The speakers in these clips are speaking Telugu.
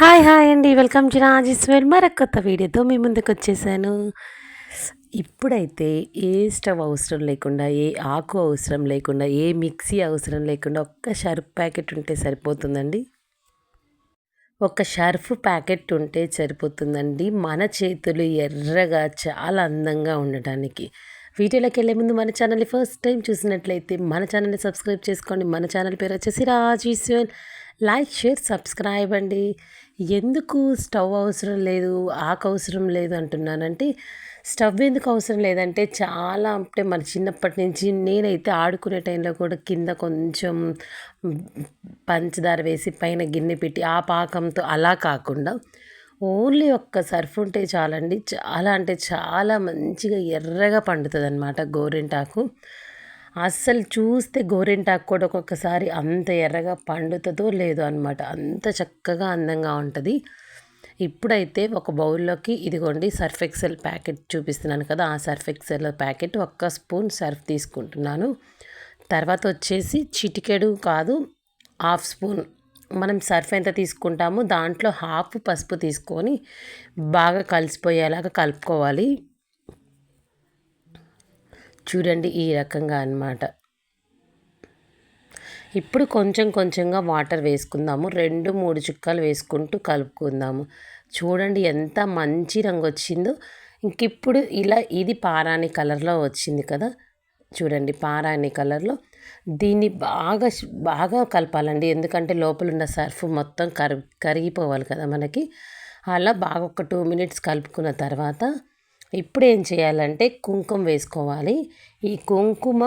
హాయ్ హాయ్ అండి. వెల్కమ్ టు రాజేశ్వర్ మరొక కొత్త వీడియోతో మీ ముందుకు వచ్చేసాను. ఇప్పుడైతే ఏ స్టవ్ అవసరం లేకుండా ఏ ఆకు అవసరం లేకుండా ఏ మిక్సీ అవసరం లేకుండా ఒక్క షర్ఫ్ ప్యాకెట్ ఉంటే సరిపోతుందండి. ఒక షర్ఫ్ ప్యాకెట్ ఉంటే సరిపోతుందండి. మన చేతులు ఎర్రగా చాలా అందంగా ఉండటానికి. వీడియోలోకి వెళ్ళే ముందు మన ఛానల్ని ఫస్ట్ టైం చూసినట్లయితే మన ఛానల్ని సబ్స్క్రైబ్ చేసుకోండి. మన ఛానల్ పేరు వచ్చేసి రాజేశ్వర్ లైక్ షేర్ సబ్స్క్రైబ్ అండి. ఎందుకు స్టవ్ అవసరం లేదు ఆకు అవసరం లేదు అంటున్నానంటే స్టవ్ ఎందుకు అవసరం లేదంటే చాలా అంటే మన చిన్నప్పటి నుంచి నేనైతే ఆడుకునే టైంలో కూడా కింద కొంచెం పంచదార వేసి పైన గిన్నె పెట్టి ఆ పాకంతో అలా కాకుండా ఓన్లీ ఒక్క సర్ఫ్ ఉంటే చాలండి. చాలా అంటే చాలా మంచిగా ఎర్రగా పండుతుంది అనమాట గోరింటాకు. అస్సలు చూస్తే గోరింటాకు కూడా ఒక్కొక్కసారి అంత ఎర్రగా పండుతుందో లేదో అనమాట అంత చక్కగా అందంగా ఉంటుంది. ఇప్పుడైతే ఒక బౌల్లోకి ఇదిగోండి సర్ఫ్ ఎక్సెల్ ప్యాకెట్ చూపిస్తున్నాను కదా. ఆ సర్ఫ్ ఎక్సెల్ ప్యాకెట్ ఒక్క స్పూన్ సర్ఫ్ తీసుకుంటున్నాను. తర్వాత వచ్చేసి చిటికెడు కాదు హాఫ్ స్పూన్. మనం సర్ఫ్ ఎంత తీసుకుంటామో దాంట్లో హాఫ్ పసుపు తీసుకొని బాగా కలిసిపోయేలాగా కలుపుకోవాలి. చూడండి ఈ రకంగా అనమాట ఇప్పుడు కొంచెం కొంచెంగా వాటర్ వేసుకుందాము. రెండు మూడు చుక్కలు వేసుకుంటూ కలుపుకుందాము. చూడండి ఎంత మంచి రంగు వచ్చిందో. ఇంక ఇప్పుడు ఇలా ఇది పారాణి కలర్లో వచ్చింది కదా. చూడండి పారాణి కలర్లో. దీన్ని బాగా బాగా కలపాలండి. ఎందుకంటే లోపల ఉన్న సర్ఫ్ మొత్తం కరి కరిగిపోవాలి కదా మనకి. అలా బాగా ఒక టూ మినిట్స్ కలుపుకున్న తర్వాత ఇప్పుడు ఏం చేయాలంటే కుంకుమ వేసుకోవాలి. ఈ కుంకుమ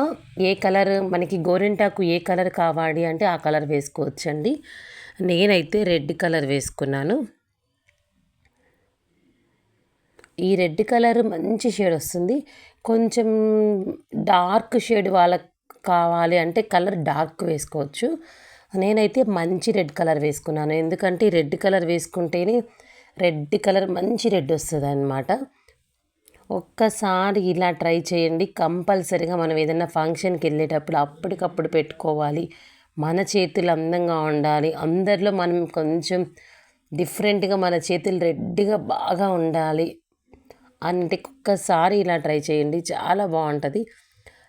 ఏ కలర్ మనకి గోరింటాకు ఏ కలర్ కావాలి అంటే ఆ కలర్ వేసుకోవచ్చండి. నేనైతే రెడ్ కలర్ వేసుకున్నాను. ఈ రెడ్ కలర్ మంచి షేడ్ వస్తుంది. కొంచెం డార్క్ షేడ్ వాళ్ళకి కావాలి అంటే కలర్ డార్క్ వేసుకోవచ్చు. నేనైతే మంచి రెడ్ కలర్ వేసుకున్నాను. ఎందుకంటే రెడ్ కలర్ వేసుకుంటేనే రెడ్ కలర్ మంచి రెడ్ వస్తుంది అన్నమాట ఒక్కసారి ఇలా ట్రై చేయండి. కంపల్సరిగా మనం ఏదైనా ఫంక్షన్కి వెళ్ళేటప్పుడు అప్పటికప్పుడు పెట్టుకోవాలి. మన చేతులు అందంగా ఉండాలి. అందరిలో మనం కొంచెం డిఫరెంట్గా మన చేతులు రెడ్గా బాగా ఉండాలి. అంటే ఒక్కసారి ఇలా ట్రై చేయండి. చాలా బాగుంటుంది.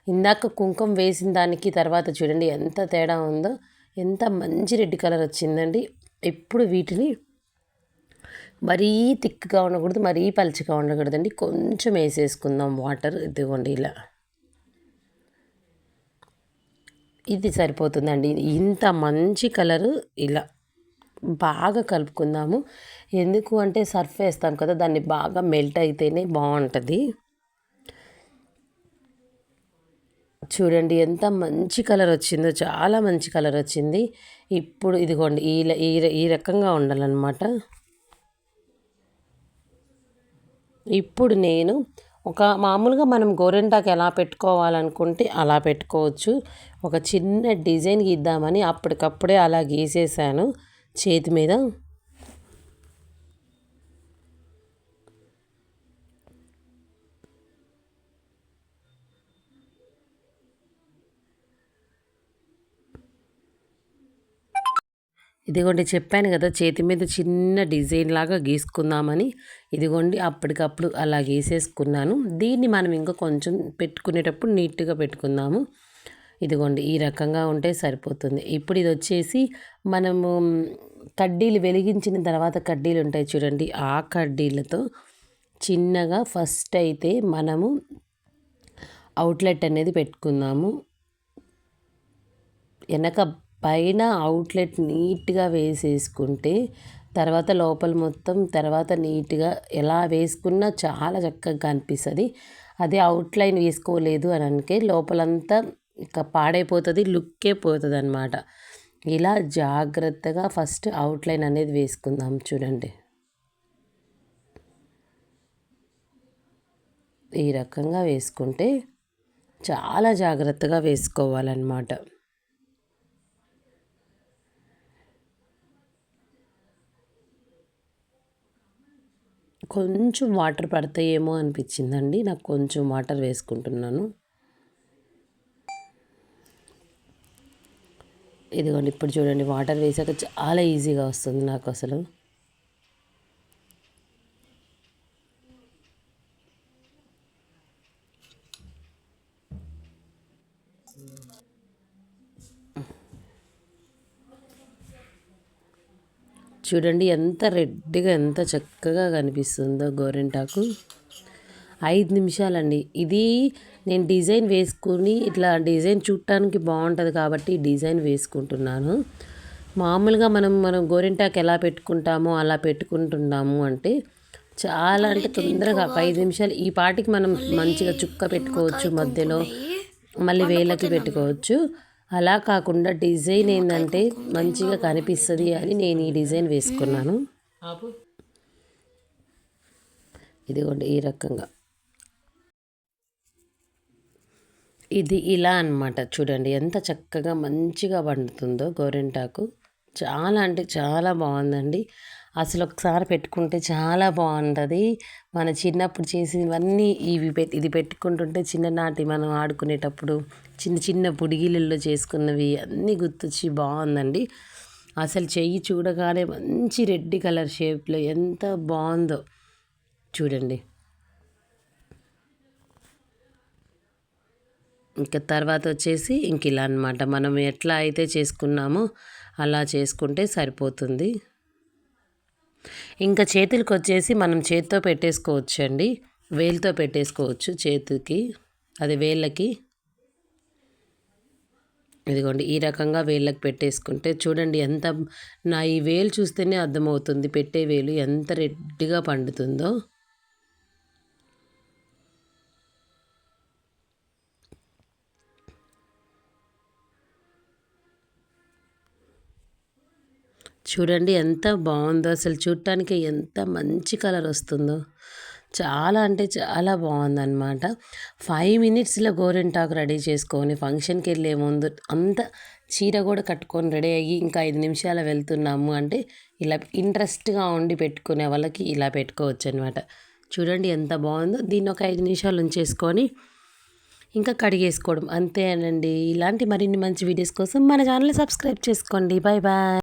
ఇందాక కుంకుమ వేసిన దానికి తర్వాత చూడండి ఎంత తేడా ఉందో. ఎంత మంచి రెడ్ కలర్ వచ్చిందండి. ఎప్పుడు వీటిని మరీ థిక్గా ఉండకూడదు మరీ పలుచగా ఉండకూడదండి. కొంచెం వేసేసుకుందాం వాటర్. ఇదిగోండి ఇలా. ఇది సరిపోతుందండి. ఇంత మంచి కలరు ఇలా బాగా కలుపుకుందాము. ఎందుకు అంటే సర్ఫ్ వేస్తాం కదా దాన్ని బాగా మెల్ట్ అయితేనే బాగుంటుంది. చూడండి ఎంత మంచి కలర్ వచ్చిందో చాలా మంచి కలర్ వచ్చింది. ఇప్పుడు ఇదిగోండి ఈ ఈ ఈ రకంగా ఉండాలన్నమాట. ఇప్పుడు నేను ఒక మామూలుగా మనం గోరెంటాకు ఎలా పెట్టుకోవాలనుకుంటే అలా పెట్టుకోవచ్చు. ఒక చిన్న డిజైన్ గీద్దామని అప్పటికప్పుడే అలా గీసేసాను. చేతి మీద ఇదిగోండి చెప్పాను కదా చేతి మీద చిన్న డిజైన్ లాగా గీసుకుందామని. ఇదిగోండి అప్పటికప్పుడు అలా గీసేసుకున్నాను. దీన్ని మనం ఇంకా కొంచెం పెట్టుకునేటప్పుడు నీట్గా పెట్టుకుందాము. ఇదిగోండి ఈ రకంగా ఉంటే సరిపోతుంది. ఇప్పుడు ఇది వచ్చేసి మనము కడ్డీలు వెలిగించిన తర్వాత కడ్డీలు ఉంటాయి చూడండి ఆ కడ్డీలతో చిన్నగా ఫస్ట్ అయితే మనము అవుట్లెట్ అనేది పెట్టుకుందాము. వెనక పైన అవుట్లెట్ నీట్గా వేసేసుకుంటే తర్వాత లోపల మొత్తం తర్వాత నీట్గా ఎలా వేసుకున్నా చాలా చక్కగా కనిపిస్తుంది. అదే అవుట్లైన్ వేసుకోలేదు అని అంటే లోపలంతా ఇక పాడైపోతుంది లుక్కే పోతుంది అనమాట ఇలా జాగ్రత్తగా ఫస్ట్ అవుట్లైన్ అనేది వేసుకుందాం చూడండి. ఈ రకంగా వేసుకుంటే చాలా జాగ్రత్తగా వేసుకోవాలన్నమాట. కొంచెం వాటర్ పడతాయేమో అనిపించిందండి. నాకు కొంచెం వాటర్ వేసుకుంటున్నాను. ఇదిగోండి ఇప్పుడు చూడండి వాటర్ వేసాక చాలా ఈజీగా వస్తుంది నాకు అసలు. చూడండి ఎంత రెడ్గా ఎంత చక్కగా కనిపిస్తుందో గోరింటాకు. ఐదు నిమిషాలండి. ఇది నేను డిజైన్ వేసుకుని ఇట్లా డిజైన్ చూడటానికి బాగుంటుంది కాబట్టి డిజైన్ వేసుకుంటున్నాను. మామూలుగా మనం మనం గోరింటాకు ఎలా పెట్టుకుంటామో అలా పెట్టుకుంటున్నాము అంటే చాలా అంటే తొందరగా ఐదు నిమిషాలు. ఈ పాటికి మనం మంచిగా చుక్క పెట్టుకోవచ్చు మధ్యలో మళ్ళీ వేళ్ళకి పెట్టుకోవచ్చు. అలా కాకుండా డిజైన్ ఏంటంటే మంచిగా కనిపిస్తుంది అని నేను ఈ డిజైన్ వేసుకున్నాను. ఇదిగోండి ఈ రకంగా. ఇది ఇలా అనమాట చూడండి ఎంత చక్కగా మంచిగా పండుతుందో గోరింటాకు. చాలా అంటే చాలా బాగుందండి. అసలు ఒకసారి పెట్టుకుంటే చాలా బాగుంటుంది. మన చిన్నప్పుడు చేసినవన్నీ ఇవి పెట్టి ఇది పెట్టుకుంటుంటే చిన్ననాటి మనం ఆడుకునేటప్పుడు చిన్న చిన్న పుడిగిళ్ళల్లో చేసుకున్నవి అన్నీ గుర్తొచ్చి బాగుందండి. అసలు చెయ్యి చూడగానే మంచి రెడ్ కలర్ షేప్లో ఎంత బాగుందో చూడండి. ఇంకా తర్వాత వచ్చేసి ఇంక ఇలా అనమాట మనం ఎట్లా అయితే చేసుకున్నామో అలా చేసుకుంటే సరిపోతుంది. ఇంకా చేతులకు వచ్చేసి మనం చేతితో పెట్టేసుకోవచ్చు అండి వేలుతో పెట్టేసుకోవచ్చు చేతికి. అది వేళ్ళకి. ఇదిగోండి ఈ రకంగా వేళ్ళకి పెట్టేసుకుంటే చూడండి ఎంత నా ఈ వేలు చూస్తేనే అర్థమవుతుంది పెట్టే వేలు ఎంత రెడ్డిగా పండుతుందో. చూడండి ఎంత బాగుందో. అసలు చూడటానికి ఎంత మంచి కలర్ వస్తుందో. చాలా అంటే చాలా బాగుందన్నమాట. ఫైవ్ మినిట్స్లో గోరింటాకు రెడీ చేసుకొని ఫంక్షన్కి వెళ్ళే ముందు అంత చీర కూడా కట్టుకొని రెడీ అయ్యి ఇంకా ఐదు నిమిషాలు వెళ్తున్నాము అంటే ఇలా ఇంట్రెస్ట్గా ఉండి పెట్టుకునే వాళ్ళకి ఇలా పెట్టుకోవచ్చు అనమాట చూడండి ఎంత బాగుందో. దీన్ని ఒక ఐదు నిమిషాలు ఉంచేసుకొని ఇంకా కడిగేసుకోవడం అంతేనండి ఇలాంటి మరిన్ని మంచి వీడియోస్ కోసం మన ఛానల్ సబ్స్క్రైబ్ చేసుకోండి. Bye bye